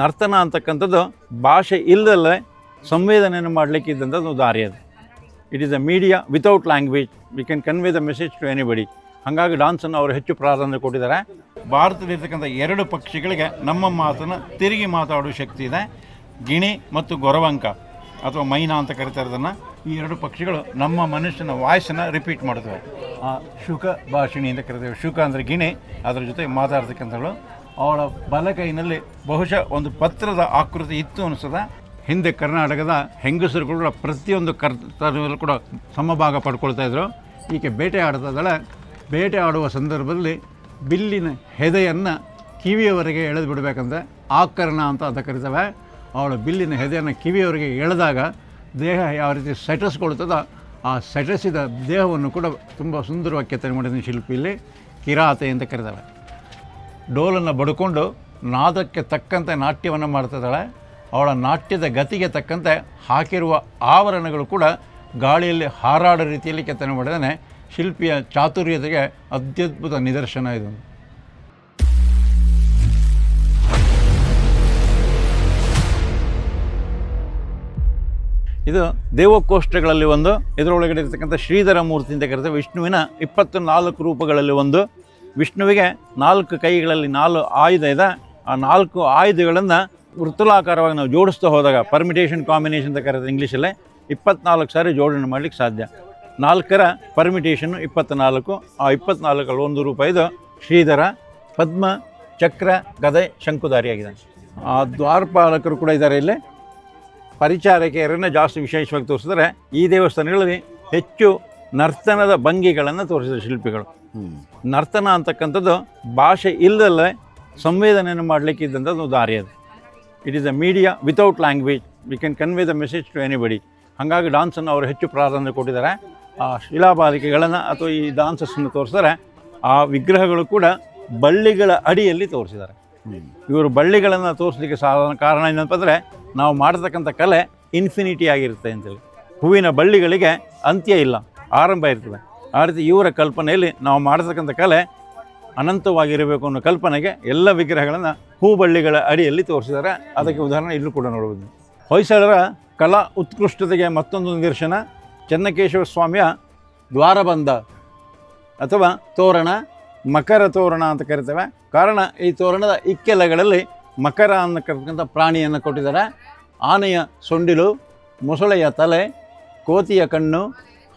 ನರ್ತನ ಅಂತಕ್ಕಂಥದ್ದು ಭಾಷೆ ಇಲ್ಲದಲ್ಲೇ ಸಂವೇದನೆಯನ್ನು ಮಾಡಲಿಕ್ಕೆ ಇದ್ದಂಥದ್ದು ದಾರಿ ಅದು. It is a media without language we can convey the message to anybody ಹಾಗಾಗಿ ಡಾನ್ಸನ್ನು ಅವರು ಹೆಚ್ಚು ಪ್ರಾಧಾನ್ಯ ಕೊಟ್ಟಿದ್ದಾರೆ. ಭಾರತದಲ್ಲಿರ್ತಕ್ಕಂಥ ಎರಡು ಪಕ್ಷಿಗಳಿಗೆ ನಮ್ಮ ಮಾತನ್ನು ತಿರುಗಿ ಮಾತಾಡುವ ಶಕ್ತಿ ಇದೆ. ಗಿಣಿ ಮತ್ತು ಗೊರವಂಕ ಅಥವಾ ಮೈನಾ ಅಂತ ಕರಿತಾರೆ ಅದನ್ನು. ಈ ಎರಡು ಪಕ್ಷಿಗಳು ನಮ್ಮ ಮನುಷ್ಯನ ವಾಯ್ಸನ್ನು ರಿಪೀಟ್ ಮಾಡ್ತವೆ ಆ ಶುಕ ಭಾಷಿಣಿ ಅಂತ ಕರಿತೇವೆ. ಶುಕ ಅಂದರೆ ಗಿಣಿ. ಅದರ ಜೊತೆ ಮಾತಾಡ್ತಕ್ಕಂಥಗಳು ಅವಳ ಬಲಗೈನಲ್ಲಿ ಬಹುಶಃ ಒಂದು ಪತ್ರದ ಆಕೃತಿ ಇತ್ತು ಅನಿಸ್ತದೆ. ಹಿಂದೆ ಕರ್ನಾಟಕದ ಹೆಂಗಸರು ಕೂಡ ಪ್ರತಿಯೊಂದು ಕರ್ತವ್ಯದಲ್ಲೂ ಕೂಡ ಸಮಭಾಗ ಪಡ್ಕೊಳ್ತಾ ಇದ್ರು. ಈಕೆ ಬೇಟೆ ಆಡ್ತಾ ಇದ್ದಾಳೆ. ಬೇಟೆ ಆಡುವ ಸಂದರ್ಭದಲ್ಲಿ ಬಿಲ್ಲಿನ ಹೆದೆಯನ್ನು ಕಿವಿಯವರೆಗೆ ಎಳೆದು ಬಿಡಬೇಕಂದ್ರೆ ಆಕರ್ಣ ಅಂತ ಅಂತ ಕರಿತವೆ. ಅವಳು ಬಿಲ್ಲಿನ ಹೆದೆಯನ್ನು ಕಿವಿಯವರೆಗೆ ಎಳೆದಾಗ ದೇಹ ಯಾವ ರೀತಿ ಸೆಟಸ್ಕೊಳ್ತದ ಆ ಸೆಟಸಿದ ದೇಹವನ್ನು ಕೂಡ ತುಂಬ ಸುಂದರವಾಗಿ ಕೆತ್ತನೆ ಮಾಡಿದ ಶಿಲ್ಪಿಯಲ್ಲಿ ಕಿರಾತೆ ಅಂತ ಕರಿತೇವೆ. ಡೋಲನ್ನು ಬಡ್ಕೊಂಡು ನಾದಕ್ಕೆ ತಕ್ಕಂತೆ ನಾಟ್ಯವನ್ನು ಮಾಡ್ತಿದ್ದಾಳೆ. ಅವಳ ನಾಟ್ಯದ ಗತಿಗೆ ತಕ್ಕಂತೆ ಹಾಕಿರುವ ಆವರಣಗಳು ಕೂಡ ಗಾಳಿಯಲ್ಲಿ ಹಾರಾಡೋ ರೀತಿಯಲ್ಲಿ ಕೆತ್ತನೆ ಮಾಡಿದಾನೆ ಶಿಲ್ಪಿಯ ಚಾತುರ್ಯತೆಗೆ ಅತ್ಯದ್ಭುತ ನಿದರ್ಶನ ಇದು. ಇದು ದೇವಕೋಷ್ಠಗಳಲ್ಲಿ ಒಂದು. ಇದರೊಳಗಡೆ ಇರತಕ್ಕಂಥ ಶ್ರೀಧರ ಮೂರ್ತಿ ಅಂತ ಕರೀತಾರೆ ವಿಷ್ಣುವಿನ ಇಪ್ಪತ್ತು ನಾಲ್ಕು ರೂಪಗಳಲ್ಲಿ ಒಂದು. ವಿಷ್ಣುವಿಗೆ ನಾಲ್ಕು ಕೈಗಳಲ್ಲಿ ನಾಲ್ಕು ಆಯುಧ ಇದೆ. ಆ ನಾಲ್ಕು ಆಯುಧಗಳನ್ನು ವೃತ್ತಲಾಕಾರವಾಗಿ ನಾವು ಜೋಡಿಸ್ತಾ ಹೋದಾಗ ಪರ್ಮಿಟೇಷನ್ ಕಾಂಬಿನೇಷನ್ ಅಂತ ಕರೆದ ಇಂಗ್ಲೀಷಲ್ಲೇ, ಇಪ್ಪತ್ನಾಲ್ಕು ಸಾರಿ ಜೋಡಣೆ ಮಾಡಲಿಕ್ಕೆ ಸಾಧ್ಯ. ನಾಲ್ಕರ ಪರ್ಮಿಟೇಷನ್ನು ಇಪ್ಪತ್ತ್ನಾಲ್ಕು ಆ ಇಪ್ಪತ್ನಾಲ್ಕಲ್ಲಿ ಒಂದು ರೂಪಾಯಿದು ಶ್ರೀಧರ, ಪದ್ಮ, ಚಕ್ರ, ಗದೆ, ಶಂಕುಧಾರಿಯಾಗಿದೆ. ಆ ದ್ವಾರಪಾಲಕರು ಕೂಡ ಇದ್ದಾರೆ ಇಲ್ಲಿ. ಪರಿಚಾರಕಿಯರನ್ನು ಜಾಸ್ತಿ ವಿಶೇಷವಾಗಿ ತೋರಿಸಿದರೆ ಈ ದೇವಸ್ಥಾನಗಳಲ್ಲಿ ಹೆಚ್ಚು ನರ್ತನದ ಭಂಗಿಗಳನ್ನು ತೋರಿಸಿದ ಶಿಲ್ಪಿಗಳು. ನರ್ತನ ಅಂತಕ್ಕಂಥದ್ದು ಭಾಷೆ ಇಲ್ಲದಲ್ಲೇ ಸಂವೇದನೆಯನ್ನು ಮಾಡಲಿಕ್ಕೆ ಇದ್ದಂಥದ್ದು ದಾರಿ ಅದು. It is a media without language we can convey the message to anybody ಹಾಗಾಗಿ ಡಾನ್ಸನ್ನು ಅವರು ಹೆಚ್ಚು ಪ್ರಾಧಾನ್ಯ ಕೊಟ್ಟಿದ್ದಾರೆ. ಆ ಶಿಲಾಬಾಲಿಕೆಗಳನ್ನು ಅಥವಾ ಈ ಡಾನ್ಸಸ್ಸನ್ನು ತೋರಿಸಿದರೆ ಆ ವಿಗ್ರಹಗಳು ಕೂಡ ಬಳ್ಳಿಗಳ ಅಡಿಯಲ್ಲಿ ತೋರಿಸಿದ್ದಾರೆ. ಇವರು ಬಳ್ಳಿಗಳನ್ನು ತೋರಿಸಲಿಕ್ಕೆ ಸಾಧಾರಣ ಕಾರಣ ಏನಪ್ಪ ಅಂದರೆ ನಾವು ಮಾಡತಕ್ಕಂಥ ಕಲೆ ಇನ್ಫಿನಿಟಿ ಆಗಿರುತ್ತೆ ಅಂತೇಳಿ. ಹೂವಿನ ಬಳ್ಳಿಗಳಿಗೆ ಅಂತ್ಯ ಇಲ್ಲ, ಆರಂಭ ಇರ್ತದೆ. ಆ ರೀತಿ ಇವರ ಕಲ್ಪನೆಯಲ್ಲಿ ನಾವು ಮಾಡತಕ್ಕಂಥ ಕಲೆ ಅನಂತವಾಗಿರಬೇಕು ಅನ್ನೋ ಕಲ್ಪನೆಗೆ ಎಲ್ಲ ವಿಗ್ರಹಗಳನ್ನು ಹೂಬಳ್ಳಿಗಳ ಅಡಿಯಲ್ಲಿ ತೋರಿಸಿದ್ದಾರೆ. ಅದಕ್ಕೆ ಉದಾಹರಣೆ ಇಲ್ಲೂ ಕೂಡ ನೋಡ್ಬೋದು. ಹೊಯ್ಸಳರ ಕಲಾ ಉತ್ಕೃಷ್ಟತೆಗೆ ಮತ್ತೊಂದು ನಿದರ್ಶನ. ಚನ್ನಕೇಶವ ಸ್ವಾಮಿಯ ದ್ವಾರಬಂಧ ಅಥವಾ ತೋರಣ, ಮಕರ ತೋರಣ ಅಂತ ಕರಿತೇವೆ. ಕಾರಣ ಈ ತೋರಣದ ಇಕ್ಕೆಲಗಳಲ್ಲಿ ಮಕರ ಅನ್ನತಕ್ಕಂಥ ಪ್ರಾಣಿಯನ್ನು ಕೊಟ್ಟಿದ್ದಾರೆ. ಆನೆಯ ಸೊಂಡಿಲು, ಮೊಸಳೆಯ ತಲೆ, ಕೋತಿಯ ಕಣ್ಣು,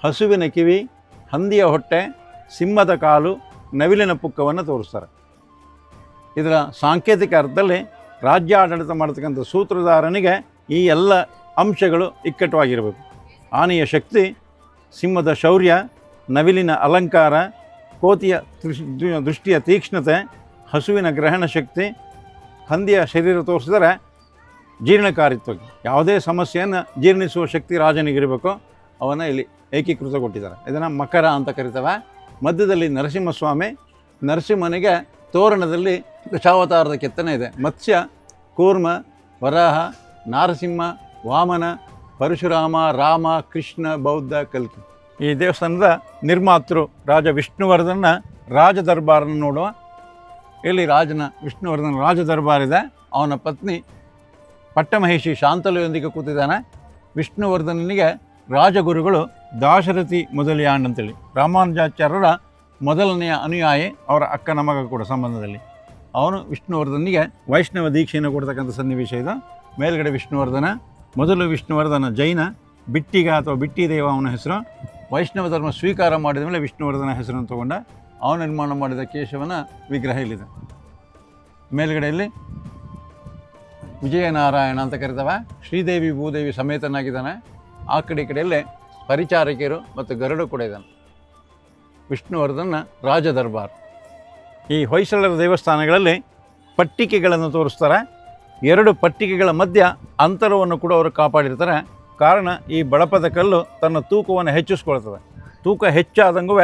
ಹಸುವಿನ ಕಿವಿ ಹಂದಿಯ ಹೊಟ್ಟೆ, ಸಿಂಹದ ಕಾಲು, ನವಿಲಿನ ಪುಕ್ಕವನ್ನು ತೋರಿಸ್ತಾರೆ. ಇದರ ಸಾಂಕೇತಿಕ ಅರ್ಥದಲ್ಲಿ ರಾಜ್ಯ ಆಡಳಿತ ಮಾಡತಕ್ಕಂಥ ಸೂತ್ರಧಾರನಿಗೆ ಈ ಎಲ್ಲ ಅಂಶಗಳು ಇಕ್ಕಟ್ಟವಾಗಿರಬೇಕು ಆನೆಯ ಶಕ್ತಿ, ಸಿಂಹದ ಶೌರ್ಯ, ನವಿಲಿನ ಅಲಂಕಾರ, ಕೋತಿಯ ದೃಷ್ಟಿಯ ತೀಕ್ಷ್ಣತೆ, ಹಸುವಿನ ಗ್ರಹಣ ಶಕ್ತಿ, ಹಂದಿಯ ಶರೀರ ತೋರಿಸಿದರೆ ಜೀರ್ಣಕಾರಿತ್ವ ಯಾವುದೇ ಸಮಸ್ಯೆಯನ್ನು ಜೀರ್ಣಿಸುವ ಶಕ್ತಿ ರಾಜನಿಗಿರಬೇಕು, ಅವನ ಇಲ್ಲಿ ಏಕೀಕೃತ ಕೊಟ್ಟಿದ್ದಾರೆ. ಇದನ್ನು ಮಕರ ಅಂತ ಕರಿತವೆ. ಮಧ್ಯದಲ್ಲಿ ನರಸಿಂಹಸ್ವಾಮಿ, ನರಸಿಂಹನಿಗೆ ತೋರಣದಲ್ಲಿ ದಶಾವತಾರದ ಕೆತ್ತನೆ ಇದೆ. ಮತ್ಸ್ಯ, ಕೂರ್ಮ, ವರಾಹ, ನಾರಸಿಂಹ, ವಾಮನ, ಪರಶುರಾಮ, ರಾಮ, ಕೃಷ್ಣ, ಬೌದ್ಧ, ಕಲ್ಕಿ. ಈ ದೇವಸ್ಥಾನದ ನಿರ್ಮಾತೃ ರಾಜ ವಿಷ್ಣುವರ್ಧನ ರಾಜ ದರ್ಬಾರನ್ನು ನೋಡುವ. ಇಲ್ಲಿ ರಾಜನ, ವಿಷ್ಣುವರ್ಧನ ರಾಜ ದರ್ಬಾರ್ ಇದೆ. ಅವನ ಪತ್ನಿ ಪಟ್ಟಮಹಿಷಿ ಶಾಂತಲೆಯೊಂದಿಗೆ ಕೂತಿದ್ದಾನೆ. ವಿಷ್ಣುವರ್ಧನನಿಗೆ ರಾಜಗುರುಗಳು ದಾಶರಥಿ ಮೊದಲಿಯಾಣ್ ಅಂತೇಳಿ ರಾಮಾನುಜಾಚಾರ್ಯರ ಮೊದಲನೆಯ ಅನುಯಾಯಿ ಅವರ ಅಕ್ಕನ ಮಗ ಕೂಡ ಸಂಬಂಧದಲ್ಲಿ. ಅವನು ವಿಷ್ಣುವರ್ಧನಿಗೆ ವೈಷ್ಣವ ದೀಕ್ಷೆಯನ್ನು ಕೊಡ್ತಕ್ಕಂಥ ಸನ್ನಿವೇಶ ಇದು. ಮೇಲ್ಗಡೆ ವಿಷ್ಣುವರ್ಧನ, ಮೊದಲು ವಿಷ್ಣುವರ್ಧನ ಜೈನ, ಬಿಟ್ಟಿಗ ಅಥವಾ ಬಿಟ್ಟಿ ದೇವ ಅವನ ಹೆಸರು. ವೈಷ್ಣವ ಧರ್ಮ ಸ್ವೀಕಾರ ಮಾಡಿದ ಮೇಲೆ ವಿಷ್ಣುವರ್ಧನ ಹೆಸರನ್ನು ತಗೊಂಡ ಅವನು ನಿರ್ಮಾಣ ಮಾಡಿದ ಕೇಶವನ ವಿಗ್ರಹ ಇಲ್ಲಿದೆ. ಮೇಲ್ಗಡೆಯಲ್ಲಿ ವಿಜಯನಾರಾಯಣ ಅಂತ ಕರಿತವ. ಶ್ರೀದೇವಿ ಭೂದೇವಿ ಸಮೇತನಾಗಿದ್ದಾನೆ. ಆ ಕಡೆ ಕಡೆಯಲ್ಲೇ ಪರಿಚಾರಕಿಯರು ಮತ್ತು ಗರುಡು ಕೂಡ ಇದ್ದಾನೆ. ವಿಷ್ಣುವರ್ಧನ ರಾಜ ದರ್ಬಾರ್ ಈ ಹೊಯ್ಸಳರ ದೇವಸ್ಥಾನಗಳಲ್ಲಿ ಪಟ್ಟಿಕೆಗಳನ್ನು ತೋರಿಸ್ತಾರೆ. ಎರಡು ಪಟ್ಟಿಕೆಗಳ ಮಧ್ಯ ಅಂತರವನ್ನು ಕೂಡ ಅವರು ಕಾಪಾಡಿರ್ತಾರೆ. ಕಾರಣ ಈ ಬಳಪದ ಕಲ್ಲು ತನ್ನ ತೂಕವನ್ನು ಹೆಚ್ಚಿಸ್ಕೊಳ್ತದೆ. ತೂಕ ಹೆಚ್ಚಾದಂಗೂ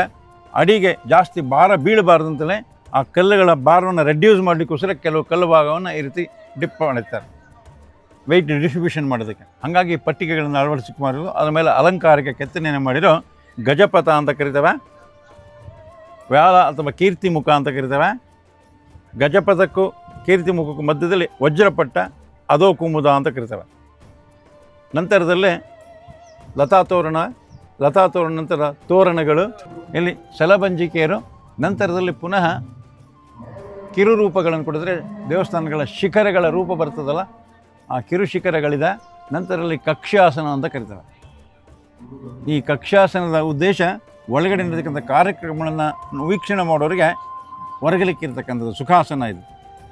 ಅಡಿಗೆ ಜಾಸ್ತಿ ಭಾರ ಬೀಳಬಾರ್ದಂತಲೇ ಆ ಕಲ್ಲುಗಳ ಭಾರವನ್ನು ರೆಡ್ಯೂಸ್ ಮಾಡಲಿಕ್ಕೋಸ್ಕರ ಕೆಲವು ಕಲ್ಲು ಭಾಗವನ್ನು ಈ ರೀತಿ ಡಿಪ್ ಮಾಡಿರ್ತಾರೆ. ವೆಯ್ಟ್ ಡಿಸ್ಟ್ರಿಬ್ಯೂಷನ್ ಮಾಡೋದಕ್ಕೆ. ಹಾಗಾಗಿ ಪಟ್ಟಿಗೆಗಳನ್ನು ಅಳವಡಿಸಿಕೊಂಡು ಮಾಡಿರೋದು ಅದರ ಮೇಲೆ ಅಲಂಕಾರಿಕ ಕೆತ್ತನೆಯನ್ನು ಮಾಡಿರೋ ಗಜಪಥ ಅಂತ ಕರಿತವೆ. ವ್ಯಾಳ ಅಥವಾ ಕೀರ್ತಿ ಮುಖ ಅಂತ ಕರಿತೇವೆ. ಗಜಪಥಕ್ಕೂ ಕೀರ್ತಿ ಮುಖಕ್ಕೂ ಮಧ್ಯದಲ್ಲಿ ವಜ್ರಪಟ್ಟ, ಅದೋ ಕುಮುದ ಅಂತ ಕರಿತವೆ. ನಂತರದಲ್ಲಿ ಲತಾ ತೋರಣ ಲತಾ ತೋರಣ ನಂತರ ತೋರಣಗಳು, ಇಲ್ಲಿ ಸಲಬಂಜಿಕೆಯರು ನಂತರದಲ್ಲಿ ಪುನಃ ಕಿರುರೂಪಗಳನ್ನು ಕೊಡಿದ್ರೆ ದೇವಸ್ಥಾನಗಳ ಶಿಖರಗಳ ರೂಪ ಬರ್ತದಲ್ಲ ಆ ಕಿರು ಶಿಖರಗಳಿದೆ ನಂತರದಲ್ಲಿ ಕಕ್ಷಾಸನ ಅಂತ ಕರೀತಾರೆ. ಈ ಕಕ್ಷಾಸನದ ಉದ್ದೇಶ ಒಳಗಡೆ ನಡೆತಕ್ಕಂಥ ಕಾರ್ಯಕ್ರಮಗಳನ್ನು ವೀಕ್ಷಣೆ ಮಾಡೋರಿಗೆ ಹೊರಗಲಿಕ್ಕಿರ್ತಕ್ಕಂಥದ್ದು ಸುಖಾಸನ ಇದು.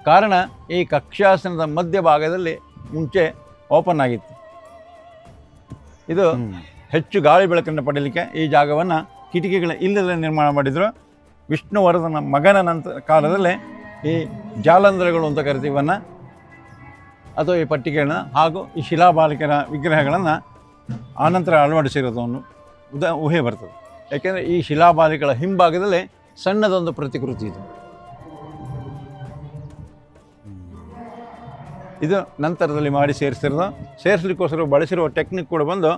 ಕಾರಣ ಈ ಕಕ್ಷಾಸನದ ಮಧ್ಯಭಾಗದಲ್ಲಿ ಮುಂಚೆ ಓಪನ್ ಆಗಿತ್ತು. ಇದು ಹೆಚ್ಚು ಗಾಳಿ ಬೆಳಕನ್ನು ಪಡೀಲಿಕ್ಕೆ ಈ ಜಾಗವನ್ನು ಕಿಟಕಿಗಳ ಇಲ್ಲದೆ ನಿರ್ಮಾಣ ಮಾಡಿದರು. ವಿಷ್ಣುವರ್ಧನ ಮಗನ ನಂತರ ಕಾಲದಲ್ಲಿ ಈ ಜಾಲಂದ್ರಗಳು ಅಂತ ಕರಿತೀವನ್ನ ಅಥವಾ ಈ ಪಟ್ಟಿಗೆಗಳನ್ನ ಹಾಗೂ ಈ ಶಿಲಾಬಾಲಿಕರ ವಿಗ್ರಹಗಳನ್ನು ಆನಂತರ ಅಳವಡಿಸಿರೋದನ್ನು ಉದ ಊಹೆ ಬರ್ತದೆ. ಯಾಕೆಂದರೆ ಈ ಶಿಲಾಬಾಲಿಗಳ ಹಿಂಭಾಗದಲ್ಲಿ ಸಣ್ಣದೊಂದು ಪ್ರತಿಕೃತಿ ಇದು. ಇದು ನಂತರದಲ್ಲಿ ಮಾಡಿ ಸೇರಿಸಿರೋದು. ಸೇರಿಸಲಿಕ್ಕೋಸ್ಕರ ಬಳಸಿರುವ ಟೆಕ್ನಿಕ್ ಕೂಡ ಬಂದು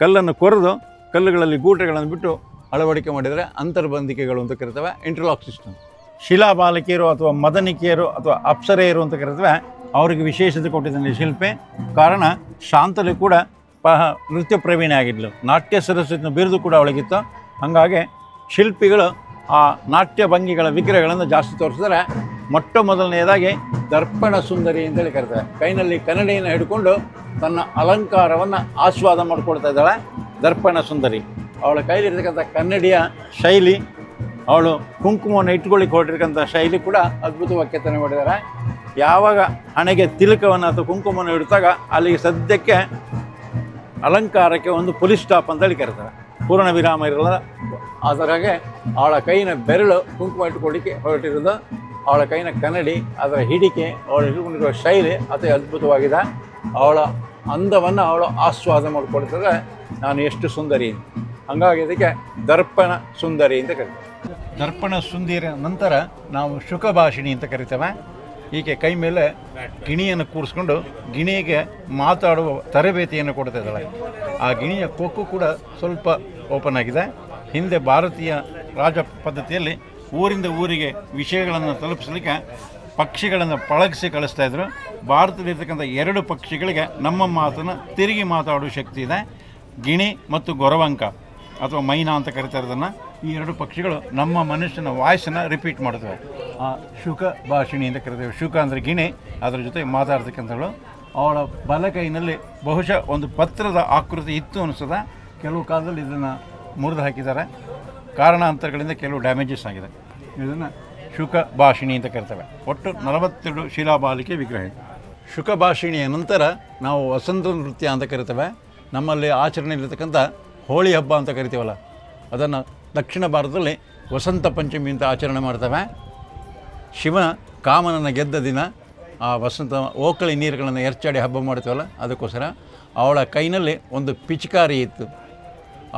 ಕಲ್ಲನ್ನು ಕೊರೆದು ಕಲ್ಲುಗಳಲ್ಲಿ ಗೂಟಗಳನ್ನು ಬಿಟ್ಟು ಅಳವಡಿಕೆ ಮಾಡಿದರೆ ಅಂತರ್ಬಂಧಿಕೆಗಳು ಅಂತ ಕರಿತವೆ ಇಂಟರ್ಲಾಕ್ ಸಿಸ್ಟಮ್ ಶಿಲಾಬಾಲಕಿಯರು ಅಥವಾ ಮದನಿಕೆಯರು ಅಥವಾ ಅಪ್ಸರೆಯರು ಅಂತ ಕರಿತವೆ ಅವರಿಗೆ ವಿಶೇಷತೆ ಕೊಟ್ಟಿದ್ದಾನೆ ಶಿಲ್ಪೆ. ಕಾರಣ ಶಾಂತಲಿ ಕೂಡ ಪ, ನೃತ್ಯ ಪ್ರವೀಣ ಆಗಿದ್ಲು. ನಾಟ್ಯ ಸರಸ್ವತಿನ ಬಿರುದು ಕೂಡ ಅವಳಿಗಿತ್ತು. ಹಾಗಾಗಿ ಶಿಲ್ಪಿಗಳು ಆ ನಾಟ್ಯ ಭಂಗಿಗಳ ವಿಗ್ರಹಗಳನ್ನು ಜಾಸ್ತಿ ತೋರಿಸಿದ್ರೆ. ಮೊಟ್ಟ ಮೊದಲನೆಯದಾಗಿ ದರ್ಪಣ ಸುಂದರಿ ಅಂತೇಳಿ ಕರೀತಾರೆ. ಕೈನಲ್ಲಿ ಕನ್ನಡಿಯನ್ನು ಹಿಡ್ಕೊಂಡು ತನ್ನ ಅಲಂಕಾರವನ್ನು ಆಸ್ವಾದ ಮಾಡಿಕೊಳ್ತಾ ಇದ್ದಾಳೆ ದರ್ಪಣ ಸುಂದರಿ. ಅವಳ ಕೈಲಿರ್ತಕ್ಕಂಥ ಕನ್ನಡಿಯ ಶೈಲಿ ಅವಳು ಕುಂಕುಮವನ್ನು ಇಟ್ಕೊಳ್ಳಿಕ್ಕೆ ಹೊರಟಿರ್ತಕ್ಕಂಥ ಶೈಲಿ ಕೂಡ ಅದ್ಭುತವಾಗಿ ಕೆತ್ತನೆ ಮಾಡಿದ್ದಾರೆ. ಯಾವಾಗ ಹಣೆಗೆ ತಿಲಕವನ್ನು ಅಥವಾ ಕುಂಕುಮವನ್ನು ಇಡ್ತಾಗ ಅಲ್ಲಿಗೆ ಸದ್ಯಕ್ಕೆ ಅಲಂಕಾರಕ್ಕೆ ಒಂದು ಪೊಲೀಸ್ ಸ್ಟಾಪ್ ಅಂತೇಳಿ ಕರೀತಾರೆ. ಪೂರ್ಣ ವಿರಾಮ ಇರಲ್ಲ. ಅದರಾಗೆ ಅವಳ ಕೈನ ಬೆರಳು ಕುಂಕುಮ ಇಟ್ಕೊಳ್ಳಿಕ್ಕೆ ಹೊರಟಿರೋದು ಅವಳ ಕೈನ ಕನ್ನಡಿ, ಅದರ ಹಿಡಿಕೆ, ಅವಳು ಇಟ್ಕೊಂಡಿರುವ ಶೈಲಿ ಅತಿ ಅದ್ಭುತವಾಗಿದೆ. ಅವಳ ಅಂದವನ್ನು ಅವಳು ಆಸ್ವಾದ ಮಾಡಿಕೊಳ್ತಾರೆ. ನಾನು ಎಷ್ಟು ಸುಂದರಿ ಹಂಗಾಗಿ ಇದಕ್ಕೆ ದರ್ಪಣ ಸುಂದರಿ ಅಂತ ಕರಿತಾರೆ. ದರ್ಪಣ ಸುಂದಿರ ನಂತರ ನಾವು ಶುಕಭಾಷಿಣಿ ಅಂತ ಕರಿತೇವೆ. ಈಕೆ ಕೈ ಮೇಲೆ ಗಿಣಿಯನ್ನು ಕೂರಿಸ್ಕೊಂಡು ಗಿಣಿಗೆ ಮಾತಾಡುವ ತರಬೇತಿಯನ್ನು ಕೊಡ್ತಾ ಇದ್ದಾಳೆ ಆ ಗಿಣಿಯ ಕೊಕ್ಕು ಕೂಡ ಸ್ವಲ್ಪ ಓಪನ್ ಆಗಿದೆ. ಹಿಂದೆ ಭಾರತೀಯ ರಾಜ ಪದ್ಧತಿಯಲ್ಲಿ ಊರಿಂದ ಊರಿಗೆ ವಿಷಯಗಳನ್ನು ತಲುಪಿಸಲಿಕ್ಕೆ ಪಕ್ಷಿಗಳನ್ನು ಪಳಗಿಸಿ ಕಳಿಸ್ತಾ ಇದ್ರು. ಭಾರತದಲ್ಲಿರ್ತಕ್ಕಂಥ ಎರಡು ಪಕ್ಷಿಗಳಿಗೆ ನಮ್ಮ ಮಾತನ್ನು ತಿರುಗಿ ಮಾತಾಡುವ ಶಕ್ತಿ ಇದೆ. ಗಿಣಿ ಮತ್ತು ಗೊರವಂಕ ಅಥವಾ ಮೈನಾ ಅಂತ ಕರಿತಾರೆ ಇರೋದನ್ನು ಈ ಎರಡು ಪಕ್ಷಿಗಳು ನಮ್ಮ ಮನುಷ್ಯನ ವಾಯ್ಸನ್ನು ರಿಪೀಟ್ ಮಾಡ್ತವೆ ಆ ಶುಕ ಭಾಷಿಣಿ ಅಂತ ಕರಿತೇವೆ. ಶುಕ ಅಂದರೆ ಗಿಣಿ, ಅದರ ಜೊತೆ ಮಾತಾಡ್ತಕ್ಕಂಥಗಳು ಅವಳ ಬಲ ಕೈನಲ್ಲಿ ಬಹುಶಃ ಒಂದು ಪತ್ರದ ಆಕೃತಿ ಇತ್ತು ಅನಿಸದ ಕೆಲವು ಕಾಲದಲ್ಲಿ ಇದನ್ನು ಮುರಿದು ಹಾಕಿದ್ದಾರೆ. ಕಾರಣಾಂತರಗಳಿಂದ ಕೆಲವು ಡ್ಯಾಮೇಜಸ್ ಆಗಿದೆ. ಇದನ್ನು ಶುಕ ಭಾಷಿಣಿ ಅಂತ ಕರಿತೇವೆ. ಒಟ್ಟು ನಲವತ್ತೆರಡು ಶಿಲಾಬಾಲಿಕೆ ವಿಗ್ರಹ ಶುಕ ಭಾಷಿಣಿಯ ನಂತರ ನಾವು ವಸಂತ ನೃತ್ಯ ಅಂತ ಕರಿತೇವೆ. ನಮ್ಮಲ್ಲಿ ಆಚರಣೆಯಲ್ಲಿರ್ತಕ್ಕಂಥ ಹೋಳಿ ಹಬ್ಬ ಅಂತ ಕರಿತೀವಲ್ಲ, ಅದನ್ನು ದಕ್ಷಿಣ ಭಾರತದಲ್ಲಿ ವಸಂತ ಪಂಚಮಿ ಅಂತ ಆಚರಣೆ ಮಾಡ್ತವೆ. ಶಿವ ಕಾಮನನ್ನು ಗೆದ್ದ ದಿನ, ಆ ವಸಂತ ಓಕಳಿ ನೀರುಗಳನ್ನು ಎರಚಾಡಿ ಹಬ್ಬ ಮಾಡ್ತೇವಲ್ಲ, ಅದಕ್ಕೋಸ್ಕರ ಅವಳ ಕೈನಲ್ಲಿ ಒಂದು ಪಿಚಕಾರಿ ಇತ್ತು.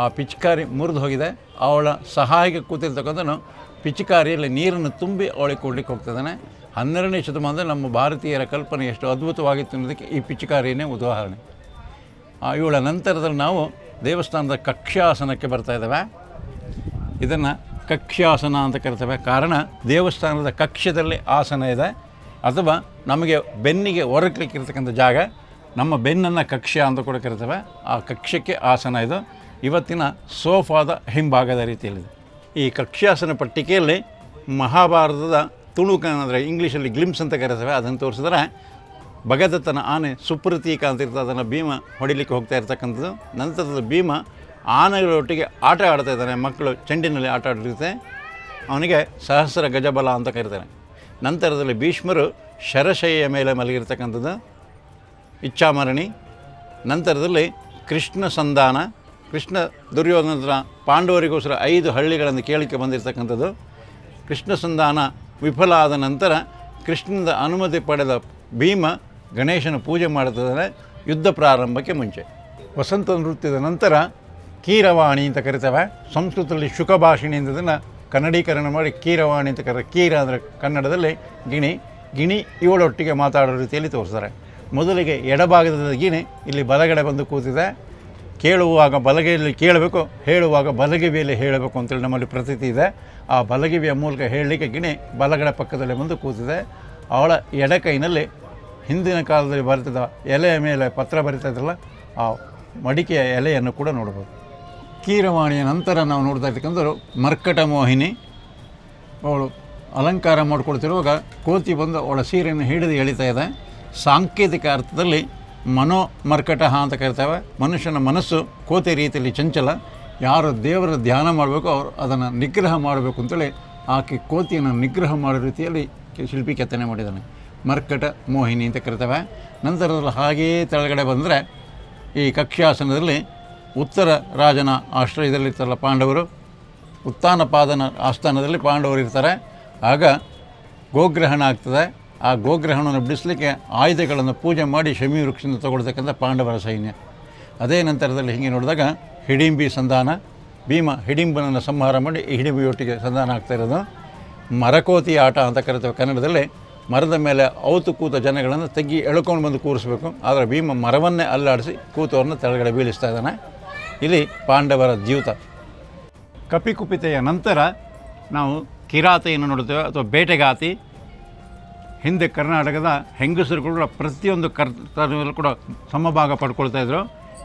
ಆ ಪಿಚಕಾರಿ ಮುರಿದು ಹೋಗಿದೆ. ಅವಳ ಸಹಾಯಕ್ಕೆ ಕೂತಿರ್ತಕ್ಕಂಥನು ಪಿಚಕಾರಿಯಲ್ಲಿ ನೀರನ್ನು ತುಂಬಿ ಅವಳಿಗೆ ಕೊಡ್ಲಿಕ್ಕೆ ಹೋಗ್ತದಾನೆ ಹನ್ನೆರಡನೇ ಶತಮಾನದ ನಮ್ಮ ಭಾರತೀಯರ ಕಲ್ಪನೆ ಎಷ್ಟು ಅದ್ಭುತವಾಗಿತ್ತು ಅನ್ನೋದಕ್ಕೆ ಈ ಪಿಚಕಾರಿಯೇ ಉದಾಹರಣೆ. ಇವಳ ನಂತರದಲ್ಲಿ ನಾವು ದೇವಸ್ಥಾನದ ಕಕ್ಷಾಸನಕ್ಕೆ ಬರ್ತಾ ಇದ್ದೇವೆ. ಇದನ್ನು ಕಕ್ಷ್ಯಾಸನ ಅಂತ ಕರಿತೇವೆ. ಕಾರಣ, ದೇವಸ್ಥಾನದ ಕಕ್ಷದಲ್ಲಿ ಆಸನ ಇದೆ. ಅಥವಾ ನಮಗೆ ಬೆನ್ನಿಗೆ ಹೊರಕ್ಲಿಕ್ಕಿರ್ತಕ್ಕಂಥ ಜಾಗ, ನಮ್ಮ ಬೆನ್ನನ್ನು ಕಕ್ಷ ಅಂತ ಕೂಡ ಕರಿತೇವೆ. ಆ ಕಕ್ಷಕ್ಕೆ ಆಸನ ಇದು. ಇವತ್ತಿನ ಸೋಫಾದ ಹಿಂಭಾಗದ ರೀತಿಯಲ್ಲಿದೆ ಈ ಕಕ್ಷಾಸನ ಪಟ್ಟಿಕೆಯಲ್ಲಿ ಮಹಾಭಾರತದ ತುಣುಕ ಅಂದರೆ ಇಂಗ್ಲೀಷಲ್ಲಿ ಗ್ಲಿಮ್ಸ್ ಅಂತ ಕರಿತೇವೆ. ಅದನ್ನು ತೋರಿಸಿದ್ರೆ ಭಗದತ್ತನ ಆನೆ ಸುಪ್ರತೀಕ ಅಂತ ಇರ್ತದೆ. ಅದನ್ನು ಭೀಮ ಹೊಡಿಲಿಕ್ಕೆ ಹೋಗ್ತಾ ಇರ್ತಕ್ಕಂಥದ್ದು. ನಂತರದ ಭೀಮ ಆನೆಗಳೊಟ್ಟಿಗೆ ಆಟ ಆಡ್ತಾ ಇದ್ದಾನೆ. ಮಕ್ಕಳು ಚೆಂಡಿನಲ್ಲಿ ಆಟ ಆಡಿರುತ್ತೆ ಅವನಿಗೆ ಸಹಸ್ರ ಗಜಬಲ ಅಂತ ಕರೀತಾರೆ ನಂತರದಲ್ಲಿ ಭೀಷ್ಮರು ಶರಶೈಯ ಮೇಲೆ ಮಲಗಿರ್ತಕ್ಕಂಥದ್ದು. ಇಚ್ಛಾಮರಣಿ. ನಂತರದಲ್ಲಿ ಕೃಷ್ಣ ಸಂಧಾನ. ಕೃಷ್ಣ ದುರ್ಯೋಧನ ಪಾಂಡವರಿಗೋಸ್ಕರ ಐದು ಹಳ್ಳಿಗಳನ್ನು ಕೇಳಿಕೆ ಬಂದಿರತಕ್ಕಂಥದ್ದು. ಕೃಷ್ಣ ಸಂಧಾನ ವಿಫಲ ಆದ ನಂತರ ಕೃಷ್ಣದ ಅನುಮತಿ ಪಡೆದ ಭೀಮ ಗಣೇಶನ ಪೂಜೆ ಮಾಡುತ್ತಿದ್ದಾರೆ ಯುದ್ಧ ಪ್ರಾರಂಭಕ್ಕೆ ಮುಂಚೆ. ವಸಂತ ನೃತ್ಯದ ನಂತರ ಕೀರವಾಣಿ ಅಂತ ಕರಿತೇವೆ. ಸಂಸ್ಕೃತದಲ್ಲಿ ಶುಕಭಾಷಿಣಿ ಅಂತದನ್ನು ಕನ್ನಡೀಕರಣ ಮಾಡಿ ಕೀರವಾಣಿ ಅಂತ ಕರೆ ಕೀರ ಅಂದರೆ ಕನ್ನಡದಲ್ಲಿ ಗಿಣಿ. ಗಿಣಿ ಇವಳೊಟ್ಟಿಗೆ ಮಾತಾಡೋ ರೀತಿಯಲ್ಲಿ ತೋರಿಸ್ತಾರೆ. ಮೊದಲಿಗೆ ಎಡಭಾಗದ ಗಿಣಿ, ಇಲ್ಲಿ ಬಲಗಡೆ ಬಂದು ಕೂತಿದೆ. ಕೇಳುವಾಗ ಬಲಗೈಯಲ್ಲಿ ಕೇಳಬೇಕು, ಹೇಳುವಾಗ ಬಲಗಿವಿಯಲ್ಲಿ ಹೇಳಬೇಕು ಅಂತೇಳಿ ನಮ್ಮಲ್ಲಿ ಪ್ರತೀತಿ ಇದೆ. ಆ ಬಲಗಿವಿಯ ಮೂಲಕ ಹೇಳಲಿಕ್ಕೆ ಗಿಣಿ ಬಲಗಡೆ ಪಕ್ಕದಲ್ಲಿ ಬಂದು ಕೂತಿದೆ. ಅವಳ ಎಡಕೈನಲ್ಲಿ ಹಿಂದಿನ ಕಾಲದಲ್ಲಿ ಬರ್ತದ ಎಲೆಯ ಮೇಲೆ ಪತ್ರ ಬರಿತಾಯಿದ್ರಲ್ಲ ಆ ಮಡಿಕೆಯ ಎಲೆಯನ್ನು ಕೂಡ ನೋಡ್ಬೋದು ಕೀರವಾಣಿಯ ನಂತರ ನಾವು ನೋಡ್ತಾ ಇರ್ತಕ್ಕಂಥವ್ರು ಮರ್ಕಟ ಮೋಹಿನಿ. ಅವಳು ಅಲಂಕಾರ ಮಾಡಿಕೊಳ್ತಿರುವಾಗ ಕೋತಿ ಬಂದು ಅವಳ ಸೀರೆಯನ್ನು ಹಿಡಿದು ಎಳಿತಾ ಇದೆ. ಸಾಂಕೇತಿಕ ಅರ್ಥದಲ್ಲಿ ಮನೋ ಮರ್ಕಟ ಅಂತ ಕರಿತೇವೆ. ಮನುಷ್ಯನ ಮನಸ್ಸು ಕೋತಿ ರೀತಿಯಲ್ಲಿ ಚಂಚಲ. ಯಾರು ದೇವರ ಧ್ಯಾನ ಮಾಡಬೇಕು ಅವರು ಅದನ್ನು ನಿಗ್ರಹ ಮಾಡಬೇಕು ಅಂತೇಳಿ ಆಕೆ ಕೋತಿಯನ್ನು ನಿಗ್ರಹ ಮಾಡೋ ರೀತಿಯಲ್ಲಿ ಶಿಲ್ಪಿ ಕೆತ್ತನೆ ಮಾಡಿದ್ದಾನೆ. ಮರ್ಕಟ ಮೋಹಿನಿ ಅಂತ ಕರಿತೇವೆ. ನಂತರದಲ್ಲಿ ಹಾಗೇ ತೆಳಗಡೆ ಬಂದರೆ ಈ ಕಕ್ಷ್ಯಾಸನದಲ್ಲಿ ಉತ್ತರ ರಾಜನ ಆಶ್ರಯದಲ್ಲಿರ್ತಾರಲ್ಲ ಪಾಂಡವರು ಉತ್ಥಾನಪಾದನ ಆಸ್ಥಾನದಲ್ಲಿ ಪಾಂಡವರು ಇರ್ತಾರೆ. ಆಗ ಗೋಗ್ರಹಣ ಆಗ್ತದೆ. ಆ ಗೋಗ್ರಹಣವನ್ನು ಬಿಡಿಸಲಿಕ್ಕೆ ಆಯುಧಗಳನ್ನು ಪೂಜೆ ಮಾಡಿ ಶಮಿ ವೃಕ್ಷದಿಂದ ತಗೊಳ್ತಕ್ಕಂಥ ಪಾಂಡವರ ಸೈನ್ಯ. ಅದೇ ನಂತರದಲ್ಲಿ ಹೀಗೆ ನೋಡಿದಾಗ ಹಿಡಿಂಬಿ ಸಂಧಾನ, ಭೀಮ ಹಿಡಿಂಬನನ್ನು ಸಂಹಾರ ಮಾಡಿ ಹಿಡಿಂಬಿಯೊಟ್ಟಿಗೆ ಸಂಧಾನ ಆಗ್ತಾ ಇರೋದು. ಮರಕೋತಿ ಆಟ ಅಂತ ಕರಿತೇವೆ ಕನ್ನಡದಲ್ಲಿ. ಮರದ ಮೇಲೆ ಔತು ಕೂತ ಜನಗಳನ್ನು ತೆಗ್ಗಿ ಎಳ್ಕೊಂಡು ಬಂದು ಕೂರಿಸ್ಬೇಕು. ಆದರೆ ಭೀಮ ಮರವನ್ನೇ ಅಲ್ಲಾಡಿಸಿ ಕೂತವ್ರನ್ನ ತೆಳಗಡೆ ಬೀಳಿಸ್ತಾ ಇದ್ದಾನೆ. ಇಲ್ಲಿ ಪಾಂಡವರ ದ್ಯೂತ ಕಪಿಕುಪಿತೆಯ ನಂತರ ನಾವು ಕಿರಾತೆಯನ್ನು ನೋಡುತ್ತೇವೆ ಅಥವಾ ಬೇಟೆಗಾತಿ. ಹಿಂದೆ ಕರ್ನಾಟಕದ ಹೆಂಗಸರು ಕೂಡ ಪ್ರತಿಯೊಂದು ಕರ್ತವ್ಯದಲ್ಲೂ ಕೂಡ ಸಮಭಾಗ ಪಡ್ಕೊಳ್ತಾ ಇದ್ದರು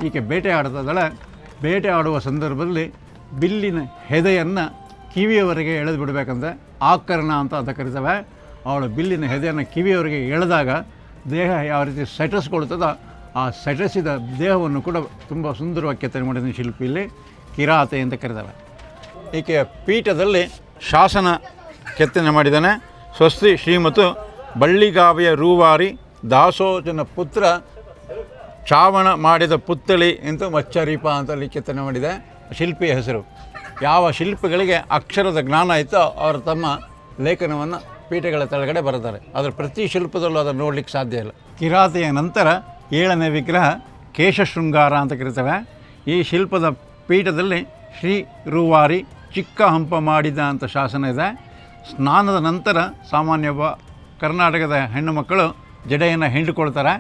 ಈಕೆ ಬೇಟೆ ಆಡ್ತಾ ಇದ್ದಾಳೆ. ಬೇಟೆ ಆಡುವ ಸಂದರ್ಭದಲ್ಲಿ ಬಿಲ್ಲಿನ ಹೆದೆಯನ್ನು ಕಿವಿಯವರೆಗೆ ಎಳೆದು ಬಿಡಬೇಕಂದ್ರೆ ಆಕರಣ ಅಂತ ಅಂತ ಕರಿತವೆ. ಅವಳು ಬಿಲ್ಲಿನ ಹೆದೆಯನ್ನು ಕಿವಿಯವರೆಗೆ ಎಳೆದಾಗ ದೇಹ ಯಾವ ರೀತಿ ಸೆಟಸ್ಕೊಳ್ತದೋ ಆ ಸೆಟಸಿದ ದೇಹವನ್ನು ಕೂಡ ತುಂಬ ಸುಂದರವಾಗಿ ಕೆತ್ತನೆ ಮಾಡಿದ ಶಿಲ್ಪಿಯಲ್ಲಿ ಕಿರಾತೆ ಅಂತ ಕರೆದವ ಈಕೆಯ ಪೀಠದಲ್ಲಿ ಶಾಸನ ಕೆತ್ತನೆ ಮಾಡಿದ್ದಾನೆ. ಸ್ವಸ್ತಿ ಶ್ರೀಮತು ಬಳ್ಳಿಗಾವಿಯ ರೂವಾರಿ ದಾಸೋಜನ ಪುತ್ರ ಚಾವಣ ಮಾಡಿದ ಪುತ್ಥಳಿ ಅಂತ ಮಚ್ಚರೀಪ ಅಂತ ಅಲ್ಲಿ ಕೆತ್ತನೆ ಮಾಡಿದೆ. ಶಿಲ್ಪಿಯ ಹೆಸರು. ಯಾವ ಶಿಲ್ಪಿಗಳಿಗೆ ಅಕ್ಷರದ ಜ್ಞಾನ ಇತ್ತೋ ಅವರು ತಮ್ಮ ಲೇಖನವನ್ನು ಪೀಠಗಳ ತೆಳಗಡೆ ಬರೆದಾರೆ ಆದರೆ ಪ್ರತಿ ಶಿಲ್ಪದಲ್ಲೂ ಅದನ್ನು ನೋಡಲಿಕ್ಕೆ ಸಾಧ್ಯ ಇಲ್ಲ. ಕಿರಾತೆಯ ನಂತರ ಏಳನೇ ವಿಗ್ರಹ ಕೇಶಶೃಂಗಾರ ಅಂತ ಕರಿತೇವೆ. ಈ ಶಿಲ್ಪದ ಪೀಠದಲ್ಲಿ ಶ್ರೀ ರೂವಾರಿ ಚಿಕ್ಕ ಹಂಪ ಮಾಡಿದ ಅಂತ ಶಾಸನ ಇದೆ. ಸ್ನಾನದ ನಂತರ ಸಾಮಾನ್ಯ ಕರ್ನಾಟಕದ ಹೆಣ್ಣು ಮಕ್ಕಳು ಜಡೆಯನ್ನು ಹಿಂಡಿಕೊಳ್ತಾರೆ.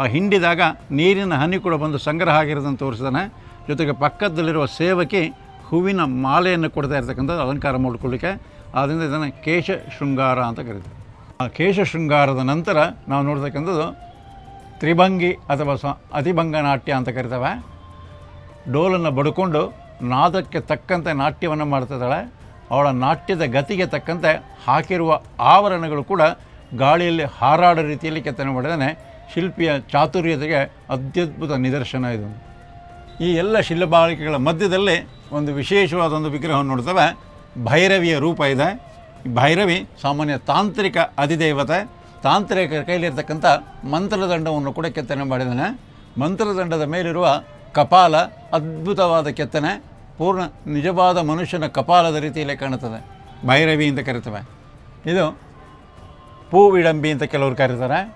ಆ ಹಿಂಡಿದಾಗ ನೀರಿನ ಹನಿ ಕೂಡ ಬಂದು ಸಂಗ್ರಹ ಆಗಿರೋದನ್ನು ತೋರಿಸಿದಾನೆ. ಜೊತೆಗೆ ಪಕ್ಕದಲ್ಲಿರುವ ಸೇವಕಿ ಹೂವಿನ ಮಾಲೆಯನ್ನು ಕೊಡ್ತಾ ಇರ್ತಕ್ಕಂಥದ್ದು, ಅಲಂಕಾರ ಮಾಡಿಕೊಳ್ಳಿಕ್ಕೆ. ಆದ್ದರಿಂದ ಇದನ್ನು ಕೇಶ ಶೃಂಗಾರ ಅಂತ ಕರೀತಾರೆ. ಆ ಕೇಶ ಶೃಂಗಾರದ ನಂತರ ನಾವು ನೋಡ್ತಕ್ಕಂಥದ್ದು ತ್ರಿಭಂಗಿ ಅಥವಾ ಸ್ವ ಅತಿಭಂಗ ನಾಟ್ಯ ಅಂತ ಕರಿತವೆ. ಡೋಲನ್ನು ಬಡ್ಕೊಂಡು ನಾದಕ್ಕೆ ತಕ್ಕಂತೆ ನಾಟ್ಯವನ್ನು ಮಾಡ್ತಿದ್ದಾಳೆ. ಅವಳ ನಾಟ್ಯದ ಗತಿಗೆ ತಕ್ಕಂತೆ ಹಾಕಿರುವ ಆವರಣಗಳು ಕೂಡ ಗಾಳಿಯಲ್ಲಿ ಹಾರಾಡೋ ರೀತಿಯಲ್ಲಿ ಕೆತ್ತನೆ ಮಾಡಿದಾನೆ ಶಿಲ್ಪಿಯ ಚಾತುರ್ಯತೆಗೆ ಅತ್ಯದ್ಭುತ ನಿದರ್ಶನ ಇದು. ಈ ಎಲ್ಲ ಶಿಲ್ಪಾಳಿಕೆಗಳ ಮಧ್ಯದಲ್ಲಿ ಒಂದು ವಿಶೇಷವಾದ ಒಂದು ವಿಗ್ರಹವನ್ನು ನೋಡ್ತವೆ. ಭೈರವಿಯ ರೂಪ ಇದೆ. ಭೈರವಿ ಸಾಮಾನ್ಯ ತಾಂತ್ರಿಕ ಅಧಿದೇವತೆ. ತಾಂತ್ರಿಕ ಕೈಲಿರ್ತಕ್ಕಂಥ ಮಂತ್ರದಂಡವನ್ನು ಕೂಡ ಕೆತ್ತನೆ ಮಾಡಿದ್ದಾನೆ. ಮಂತ್ರದಂಡದ ಮೇಲಿರುವ ಕಪಾಲ ಅದ್ಭುತವಾದ ಕೆತ್ತನೆ, ಪೂರ್ಣ ನಿಜವಾದ ಮನುಷ್ಯನ ಕಪಾಲದ ರೀತಿಯಲ್ಲಿ ಕಾಣುತ್ತದೆ. ಭೈರವಿ ಅಂತ ಕರಿತವೆ. ಇದು ಪೂವಿಡಂಬಿ ಅಂತ ಕೆಲವರು ಕರೀತಾರೆ.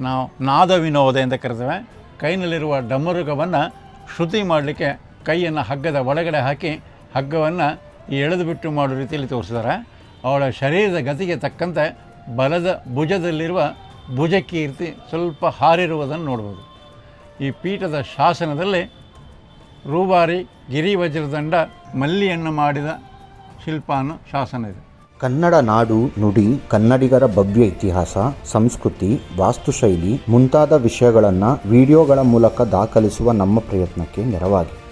ನಾವು ನಾದ ವಿನೋದ ಅಂತ ಕರಿತೇವೆ. ಕೈನಲ್ಲಿರುವ ಡಮರುಗವನ್ನು ಶ್ರುತಿ ಮಾಡಲಿಕ್ಕೆ ಕೈಯನ್ನು ಹಗ್ಗದ ಒಳಗಡೆ ಹಾಕಿ ಹಗ್ಗವನ್ನು ಎಳೆದು ಬಿಟ್ಟು ಮಾಡೋ ರೀತಿಯಲ್ಲಿ ತೋರಿಸಿದ್ದಾರೆ. ಅವಳ ಶರೀರದ ಗತಿಗೆ ತಕ್ಕಂತೆ ಬಲದ ಭುಜದಲ್ಲಿರುವ ಭುಜಕೀರ್ತಿ ಸ್ವಲ್ಪ ಹಾರಿರುವುದನ್ನು ನೋಡ್ಬೋದು. ಈ ಪೀಠದ ಶಾಸನದಲ್ಲಿ ರೂಬಾರಿ ಗಿರಿವಜ್ರದಂಡ ಮಲ್ಲಿಯನ್ನು ಮಾಡಿದ ಶಿಲ್ಪ ಶಾಸನ ಇದೆ. ಕನ್ನಡ ನಾಡು ನುಡಿ, ಕನ್ನಡಿಗರ ಭವ್ಯ ಇತಿಹಾಸ, ಸಂಸ್ಕೃತಿ, ವಾಸ್ತುಶೈಲಿ ಮುಂತಾದ ವಿಷಯಗಳನ್ನು ವಿಡಿಯೋಗಳ ಮೂಲಕ ದಾಖಲಿಸುವ ನಮ್ಮ ಪ್ರಯತ್ನಕ್ಕೆ ನೆರವಾಗಿ